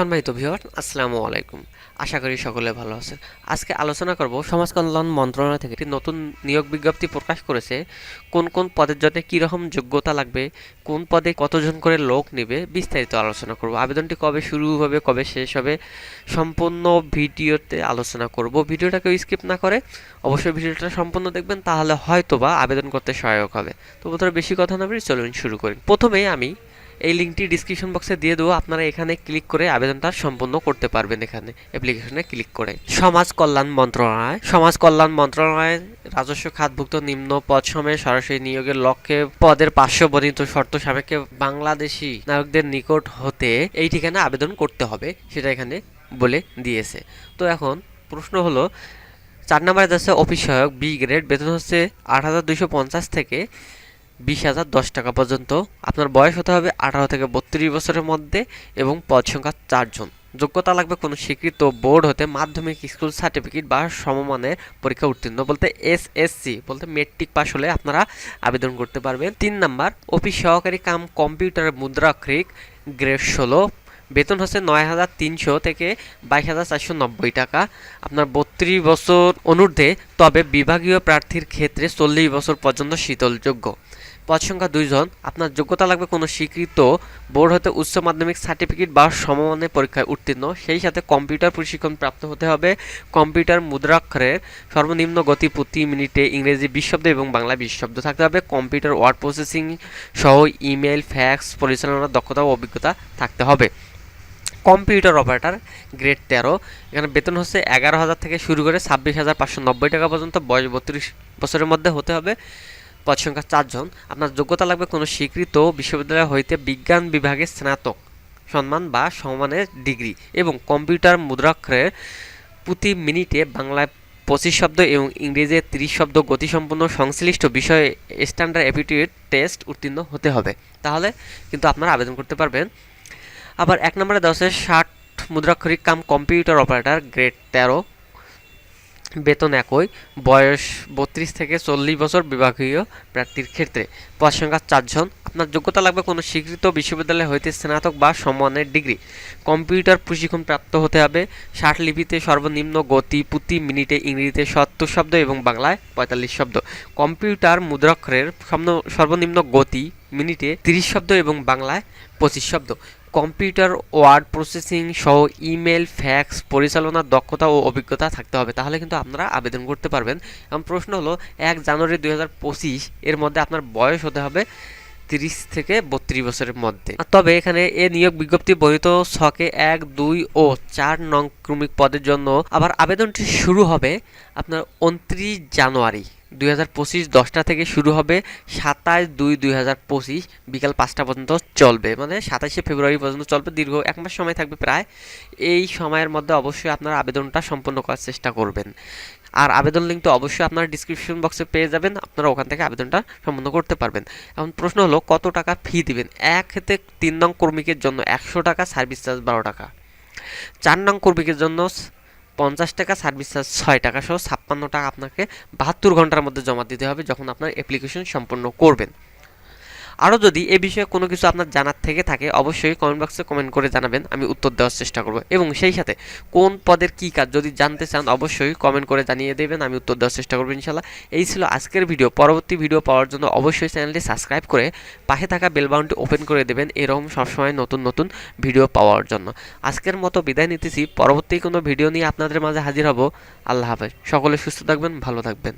সম্মানিত ভিউয়ার, আসসালামু আলাইকুম। আশা করি সকলে ভালো আছে আজকে আলোচনা করব সমাজ কল্যাণ মন্ত্রণালয় থেকে একটি নতুন নিয়োগ বিজ্ঞপ্তি প্রকাশ করেছে। কোন কোন পদের জন্য কী রকম যোগ্যতা লাগবে, কোন পদে কতজন করে লোক নেবে, বিস্তারিত আলোচনা করব। আবেদনটি কবে শুরু হবে, কবে শেষ হবে, সম্পূর্ণ ভিডিওতে আলোচনা করব। ভিডিওটাকে স্কিপ না করে অবশ্যই ভিডিওটা সম্পূর্ণ দেখবেন, তাহলে হয়তোবা আবেদন করতে সহায়ক হবে। তো বোধহয় বেশি কথা না বলে চলুন শুরু করি। প্রথমেই আমি এই লিঙ্কটি ডিসক্রিপশন বক্সে দিয়ে দেবো। আপনারা এখানে ক্লিক করে আবেদনটা সম্পূর্ণ করতে পারবেন এখানে অ্যাপ্লিকেশনে ক্লিক করে। সমাজ কল্যাণ মন্ত্রণালয়। সমাজ কল্যাণ মন্ত্রণালয়, রাজস্ব খাতভুক্ত নিম্ন পদ সময়ে সরাসরি নিয়োগের লক্ষ্যে পদের পার্শ্ব বর্ণিত শর্ত সাপেক্ষে বাংলাদেশি নাগরিকদের নিকট হতে এই ঠিকানা আবেদন করতে হবে, সেটা এখানে বলে দিয়েছে। তো এখন প্রশ্ন হলো, চার নম্বরে যাচ্ছে অফিস সহায়ক বি গ্রেড বেতন হচ্ছে আট হাজার দুইশো পঞ্চাশ থেকে বিশ হাজার দশ টাকা পর্যন্ত। আপনার বয়স হতে হবে আঠারো থেকে বত্রিশ বছরের মধ্যে এবং পদ সংখ্যা চারজন যোগ্যতা লাগবে কোনো স্বীকৃত বোর্ড হতে মাধ্যমিক, স্কুল সার্টিফিকেট বা সমমানের পরীক্ষা উত্তীর্ণ বলতে এসএসসি বলতে মেট্রিক পাস হলে আপনারা আবেদন করতে পারবেন। তিন নাম্বার অফিস সহকারী কাম কম্পিউটার মুদ্রাক্ষরিক গ্রেড ষোলো। বেতন হচ্ছে নয় হাজার তিনশো থেকে বাইশ হাজার চারশো নব্বই টাকা। আপনার বত্রিশ বছর অনুর্ধে তবে বিভাগীয় প্রার্থীর ক্ষেত্রে চল্লিশ বছর পর্যন্ত শীতলযোগ্য। পদ সংখ্যা দুইজন। আপনার যোগ্যতা লাগবে কোনো স্বীকৃত বোর্ড হতে উচ্চ মাধ্যমিক সার্টিফিকেট বা সমমানের পরীক্ষায় উত্তীর্ণ। সেই সাথে কম্পিউটার প্রশিক্ষণ প্রাপ্ত হতে হবে। কম্পিউটার মুদ্রাক্ষরের সর্বনিম্ন গতি প্রতি মিনিটে ইংরেজি বিশ শব্দ এবং বাংলা বিশ শব্দ থাকতে হবে। কম্পিউটার ওয়ার্ড প্রসেসিং সহ ইমেল ফ্যাক্স পরিচালনার দক্ষতা ও অভিজ্ঞতা থাকতে হবে। কম্পিউটার অপারেটর গ্রেড তেরো। এখানে বেতন হচ্ছে এগারো হাজার থেকে শুরু করে ছাব্বিশ হাজার পাঁচশো নব্বই টাকা পর্যন্ত। বয়স বত্রিশ বছরের মধ্যে হতে হবে। পদ সংখ্যা চারজন আপনার যোগ্যতা লাগবে কোনো স্বীকৃত বিশ্ববিদ্যালয় হইতে বিজ্ঞান বিভাগে স্নাতক সম্মান বা সমানের ডিগ্রি এবং কম্পিউটার মুদ্রাক্ষরের প্রতি মিনিটে বাংলায় পঁচিশ শব্দ এবং ইংরেজিতে তিরিশ শব্দ গতিসম্পন্ন সংশ্লিষ্ট বিষয়ে স্ট্যান্ডার্ড অ্যাপিটিউড টেস্ট উত্তীর্ণ হতে হবে। তাহলে কিন্তু আপনারা আবেদন করতে পারবেন। আবার এক নম্বরে দেওয়া আছে ষাট মুদ্রাক্ষরিক কাম কম্পিউটার অপারেটর, গ্রেড তেরো। বেতন একই, বয়স বত্রিশ থেকে চল্লিশ বছর বিভাগীয় প্রার্থীর ক্ষেত্রে। পদ সংখ্যা চারজন আপনার যোগ্যতা লাগবে কোনো স্বীকৃত বিশ্ববিদ্যালয় হইতে স্নাতক বা সম্মানের ডিগ্রি। কম্পিউটার প্রশিক্ষণ প্রাপ্ত হতে হবে। ষাট লিপিতে সর্বনিম্ন গতি প্রতি মিনিটে ইংরেজিতে সত্তর শব্দ এবং বাংলায় পঁয়তাল্লিশ শব্দ। কম্পিউটার মুদ্রাক্ষরের সর্বনিম্ন গতি মিনিটে তিরিশ শব্দ এবং বাংলায় পঁচিশ শব্দ। কম্পিউটার, ওয়ার্ড প্রসেসিং সহ ইমেল, ফ্যাক্স, পরিচালনার দক্ষতা ও অভিজ্ঞতা থাকতে হবে। তাহলে কিন্তু আপনারা আবেদন করতে পারবেন। এবং প্রশ্ন হলো, এক জানুয়ারি দু হাজার পঁচিশ এর মধ্যে আপনার বয়স হতে হবে। তিরিশ থেকে বত্রিশ বছরের মধ্যে। তবে এখানে এ নিয়োগ বিজ্ঞপ্তি বর্ণিত ছকে এক, দুই ও চার নং ক্রমিক পদের জন্য আবার আবেদনটি শুরু হবে আপনার উনত্রিশ জানুয়ারি দুই হাজার পঁচিশ দশটা থেকে শুরু হবে সাতাশ দুই দুই হাজার পঁচিশ বিকাল পাঁচটা পর্যন্ত চলবে। মানে সাতাশে ফেব্রুয়ারি পর্যন্ত চলবে, দীর্ঘ এক মাস সময় থাকবে প্রায়। এই সময়ের মধ্যে অবশ্যই আপনারা আবেদনটা সম্পন্ন করার চেষ্টা করবেন। আর আবেদন লিঙ্ক তো অবশ্যই আপনার ডিসক্রিপশন বক্সে পেয়ে যাবেন। আপনারা ওখান থেকে আবেদনটা সম্পন্ন করতে পারবেন। এখন প্রশ্ন হলো, কত টাকা ফি দিবেন? এক ক্ষেত্রে তিন নং কর্মীকের জন্য একশো টাকা সার্ভিস চার্জ বারো টাকা। চার নং কর্মীকের জন্য পঞ্চাশ টাকা সার্ভিস চার্জ ছয় টাকা সহ ছাপ্পান্ন টাকা আপনাকে বাহাত্তর ঘণ্টার মধ্যে জমা দিতে হবে যখন আপনার অ্যাপ্লিকেশন সম্পন্ন করবেন। আরও যদি এ বিষয়ে কোনো কিছু আপনার জানার থেকে থাকে, অবশ্যই কমেন্ট বক্সে কমেন্ট করে জানাবেন, আমি উত্তর দেওয়ার চেষ্টা করব। এবং সেই সাথে, কোন পদের কী কাজ, যদি জানতে চান, অবশ্যই কমেন্ট করে জানিয়ে দেবেন, আমি উত্তর দেওয়ার চেষ্টা করব ইনশাল্লাহ এই ছিল আজকের ভিডিও পরবর্তী ভিডিও পাওয়ার জন্য অবশ্যই চ্যানেলটি সাবস্ক্রাইব করে পাশে থাকা বেলবাউনটি ওপেন করে দেবেন। এরকম সবসময় নতুন নতুন ভিডিও পাওয়ার জন্য। আজকের মতো বিদায় নিতেছি। পরবর্তী কোনো ভিডিও নিয়ে আপনাদের মাঝে হাজির হব। আল্লাহ হাফেজ। সকলে সুস্থ থাকবেন, ভালো থাকবেন।